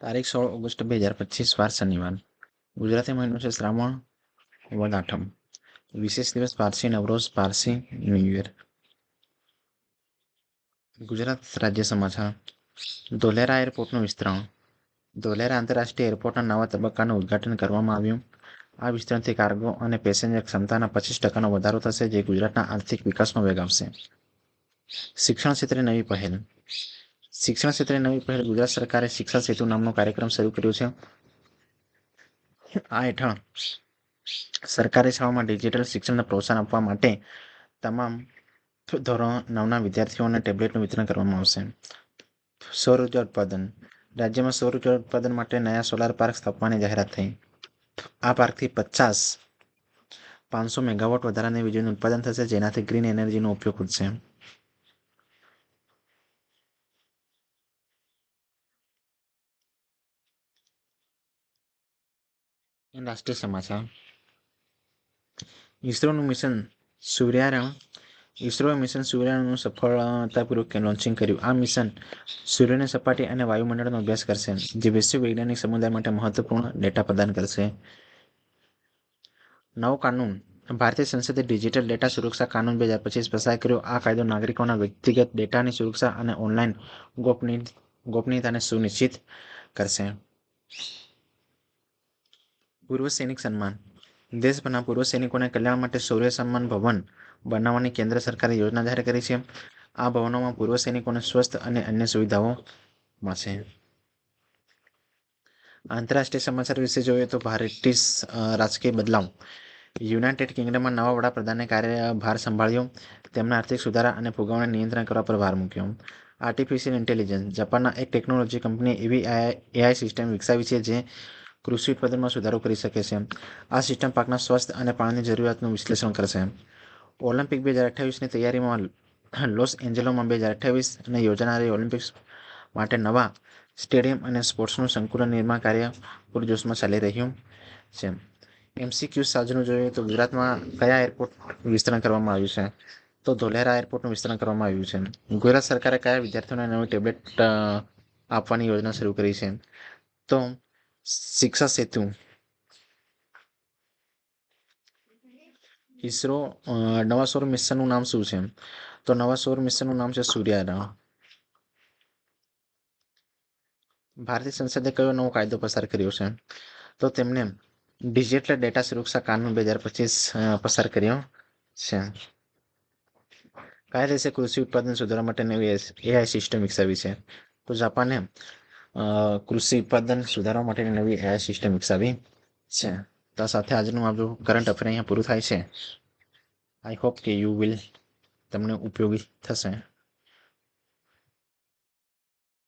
તારીખ સોળ ઓગસ્ટ બે હજાર પચીસ, વાર શનિવાર. ગુજરાતી મહિનો છે શ્રાવણ વદ આઠમ. વિશેષ દિવસ પારસી નવરોઝ પારસી, ન્યૂ યર. ગુજરાત રાજ્ય સમાચાર. ધોલેરા એરપોર્ટનું વિસ્તરણ. ધોલેરા આંતરરાષ્ટ્રીય એરપોર્ટના નવા તબક્કાનું ઉદ્ઘાટન કરવામાં આવ્યું. આ વિસ્તરણથી કાર્ગો અને પેસેન્જર ક્ષમતાના પચીસ ટકાનો વધારો થશે, જે ગુજરાતના આર્થિક વિકાસમાં વેગ આવશે શિક્ષણ ક્ષેત્રે નવી પહેલ. શિક્ષણ ક્ષેત્રે નવી પહેલ ગુજરાત સરકારે શિક્ષણ સેતુ નામનો કાર્યક્રમ શરૂ કર્યો છે. આ હેઠળ સરકારી શાળામાં ડિજિટલ શિક્ષણને પ્રોત્સાહન આપવા માટે તમામ ધોરણ નવના વિદ્યાર્થીઓને ટેબ્લેટનું વિતરણ કરવામાં આવશે. સૌર ઊર્જા ઉત્પાદન. રાજ્યમાં સૌર ઊર્જા ઉત્પાદન માટે નયા સોલાર પાર્ક સ્થાપવાની જાહેરાત થઈ. આ પાર્કથી પચાસ પાંચસો મેગાવોટ વધારાની વીજળીનું ઉત્પાદન થશે, જેનાથી ગ્રીન એનર્જીનો ઉપયોગ વધશે. રાષ્ટ્રીય સમાચાર ઇસરોનું મિશન સૂર્યારામ ઇસરોએ મિશન સૂર્યનું સફળતાપૂર્વક લોન્ચિંગ કર્યું આ મિશન સૂર્યની સપાટી અને વાયુમંડળનો અભ્યાસ કરશે જે વિશ્વ વૈજ્ઞાનિક સમુદાય માટે મહત્વપૂર્ણ ડેટા પ્રદાન કરશે નવો કાનૂન ભારતીય સંસદે ડિજિટલ ડેટા સુરક્ષા કાનૂન બે હજાર પચીસ પસાર કર્યો આ કાયદો નાગરિકોના વ્યક્તિગત ડેટાની સુરક્ષા અને ઓનલાઈન ગોપનીયતાને સુનિશ્ચિત કરશે પૂર્વ સૈનિક સન્માન. દેશભરના પૂર્વ સૈનિકોને કલ્યાણ માટે શૌર્ય સન્માન ભવન બનાવવાની કેન્દ્ર સરકારે યોજના જાહેર કરી છે. આ ભવનોમાં પૂર્વ સૈનિકોને સ્વસ્થ અને અન્ય સુવિધાઓ મળશે. આંતરરાષ્ટ્રીય સમાચાર વિશે જોઈએ તો ભારતીય રાજકીય બદલાવ. યુનાઇટેડ કિંગડમમાં નવા વડાપ્રધાને કાર્યભાર સંભાળ્યો. તેમના આર્થિક સુધારા અને ફુગાવાને નિયંત્રણ કરવા પર ભાર મૂક્યો. આર્ટિફિશિયલ ઇન્ટેલિજન્સ જાપાનના એક ટેકનોલોજી કંપનીએ એવી એઆઈ સિસ્ટમ વિકસાવી છે જે કૃષિ ઉત્પાદનમાં સુધારો કરી શકે છે. આ સિસ્ટમ પાકના સ્વાસ્થ્ય અને પાણીની જરૂરિયાતનું વિશ્લેષણ કરશે. ઓલિમ્પિક બે હજાર અઠ્યાવીસની તૈયારીમાં લોસ એન્જલોમાં બે હજાર અઠ્યાવીસને યોજાનારી ઓલિમ્પિક્સ માટે નવા સ્ટેડિયમ અને સ્પોર્ટ્સનું સંકુલન નિર્માણ કાર્ય પૂરજોશમાં ચાલી રહ્યું છે. એમસીક્યુ સાજનું જોઈએ તો ગુજરાતમાં કયા એરપોર્ટ વિસ્તરણ કરવામાં આવ્યું છે? તો ધોલેરા એરપોર્ટનું વિસ્તરણ કરવામાં આવ્યું છે. ગુજરાત સરકારે કયા વિદ્યાર્થીઓને નવી ટેબ્લેટ આપવાની યોજના શરૂ કરી છે? તો શિક્ષા સેતુ ઈસરો નવા સૌર મિશનનું નામ શું છે? તો નવા સૌર મિશનનું નામ છે સૂર્યારા. ભારતીય સંસદે કયો નવો કાયદો પસાર કર્યો છે? તો તેમણે ડિજિટલ ડેટા સુરક્ષા કાનૂન બે હજાર પચીસ પસાર કર્યો છે. કયા દેશે કૃષિ ઉત્પાદન સુધારવા માટે નવી એઆઈ સિસ્ટમ વિકસાવી છે. તો જાપાને કૃષિ ઉત્પાદન સુધારવા માટેની નવી એઆઈ સિસ્ટમ વિકસાવી છે. તો સાથે આજનું આપણું કરંટ અફેર અહીંયા પૂરું થાય છે. આઈ હોપ કે યુ વિલ તમને ઉપયોગી થશે.